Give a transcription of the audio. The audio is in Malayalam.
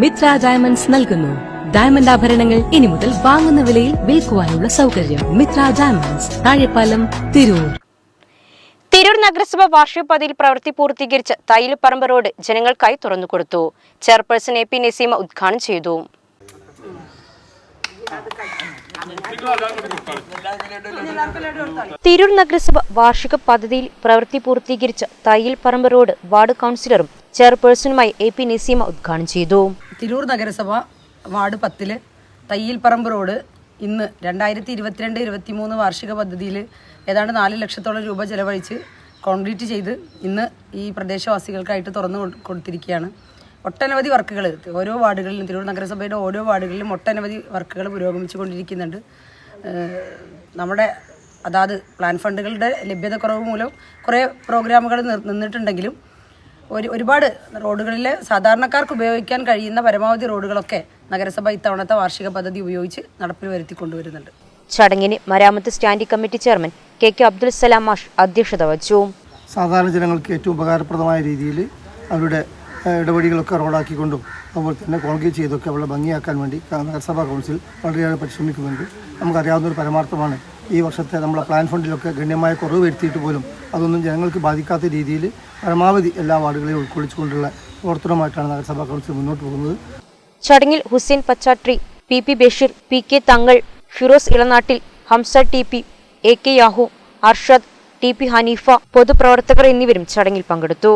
മിത്ര ഡയമണ്ട്സ് നൽകുന്നു. ഡയമണ്ട് ആഭരണങ്ങൾ ഇനി മുതൽ വാങ്ങുന്ന വിലയിൽ വിൽക്കുവാനുള്ള സൗകര്യം മിത്ര ഡയമണ്ട്സ് താഴെപ്പാലം തിരൂർ. തിരൂർ നഗരസഭ വാർഷിക പദ്ധതിയിൽ പ്രവൃത്തി പൂർത്തീകരിച്ച തൈലപ്പറമ്പ് റോഡ് ജനങ്ങൾക്കായി തുറന്നുകൊടുത്തു. ചെയർപേഴ്സൺ എ പി നസീമ ഉദ്ഘാടനം ചെയ്തു. തിരൂർ നഗരസഭ വാർഷിക പദ്ധതിയിൽ പ്രവൃത്തി പൂർത്തീകരിച്ച തയ്യിൽ പറമ്പ് റോഡ് വാർഡ് കൗൺസിലറും ചെയർപേഴ്സണുമായി എ പി നസീമ ഉദ്ഘാടനം ചെയ്തു. തിരൂർ നഗരസഭ വാർഡ് പത്തിൽ തയ്യിൽപ്പറമ്പ് റോഡ് ഇന്ന് രണ്ടായിരത്തി ഇരുപത്തിരണ്ട് ഇരുപത്തി മൂന്ന് വാർഷിക പദ്ധതിയിൽ ഏതാണ്ട് നാല് ലക്ഷത്തോളം രൂപ ചെലവഴിച്ച് കോൺക്രീറ്റ് ചെയ്ത് ഇന്ന് ഈ പ്രദേശവാസികൾക്കായിട്ട് തുറന്നു കൊടുത്തിരിക്കുകയാണ്. ഒട്ടനവധി വർക്കുകൾ ഓരോ വാർഡുകളിലും തിരൂർ നഗരസഭയുടെ ഓരോ വാർഡുകളിലും ഒട്ടനവധി വർക്കുകൾ പുരോഗമിച്ചു കൊണ്ടിരിക്കുന്നുണ്ട്. നമ്മുടെ അതാത് പ്ലാൻ ഫണ്ടുകളുടെ ലഭ്യതക്കുറവ് മൂലം കുറേ പ്രോഗ്രാമുകൾ നിന്നിട്ടുണ്ടെങ്കിലും ഒരു ഒരുപാട് റോഡുകളിൽ സാധാരണക്കാർക്ക് ഉപയോഗിക്കാൻ കഴിയുന്ന പരമാവധി റോഡുകളൊക്കെ നഗരസഭ ഇത്തവണത്തെ വാർഷിക പദ്ധതി ഉപയോഗിച്ച് നടപ്പിൽ വരുത്തി കൊണ്ടുവരുന്നുണ്ട്. ചടങ്ങിന് മരാമത്ത് standing committee chairman K K Abdul Salam മാഷ് അധ്യക്ഷത വഹിച്ചു. സാധാരണ ജനങ്ങൾക്ക് ഏറ്റവും ഉപകാരപ്രദമായ രീതിയിൽ അവരുടെ ഇടപെടികളൊക്കെ റോഡാക്കിക്കൊണ്ടും അതുപോലെ തന്നെ കോൺക്രീറ്റ് ചെയ്തൊക്കെ അവളെ ഭംഗിയാക്കാൻ വേണ്ടി നഗരസഭാ കൗൺസിൽ വളരെയേറെ പരിശ്രമിക്കുന്നുണ്ട്. നമുക്കറിയാവുന്ന ഒരു പരമാർത്ഥമാണ് ഈ വർഷത്തെ നമ്മളെ പ്ലാൻ ഫണ്ടിലൊക്കെ ഗണ്യമായ കുറവ് വരുത്തിയിട്ട് പോലും അതൊന്നും ജനങ്ങൾക്ക് ബാധിക്കാത്ത രീതിയിൽ പരമാവധി എല്ലാ വാർഡുകളെയും ഉൾക്കൊള്ളിച്ചുകൊണ്ടുള്ള പ്രവർത്തനമായിട്ടാണ് നഗരസഭാ കൗൺസിൽ മുന്നോട്ട് പോകുന്നത്. ചടങ്ങിൽ Hussain Pachatri P P Basheer P K Thangal Firoz Elanattil Hamza T P A K Yahu Arshad T P Haneefa പൊതുപ്രവർത്തകർ എന്നിവരും ചടങ്ങിൽ പങ്കെടുത്തു.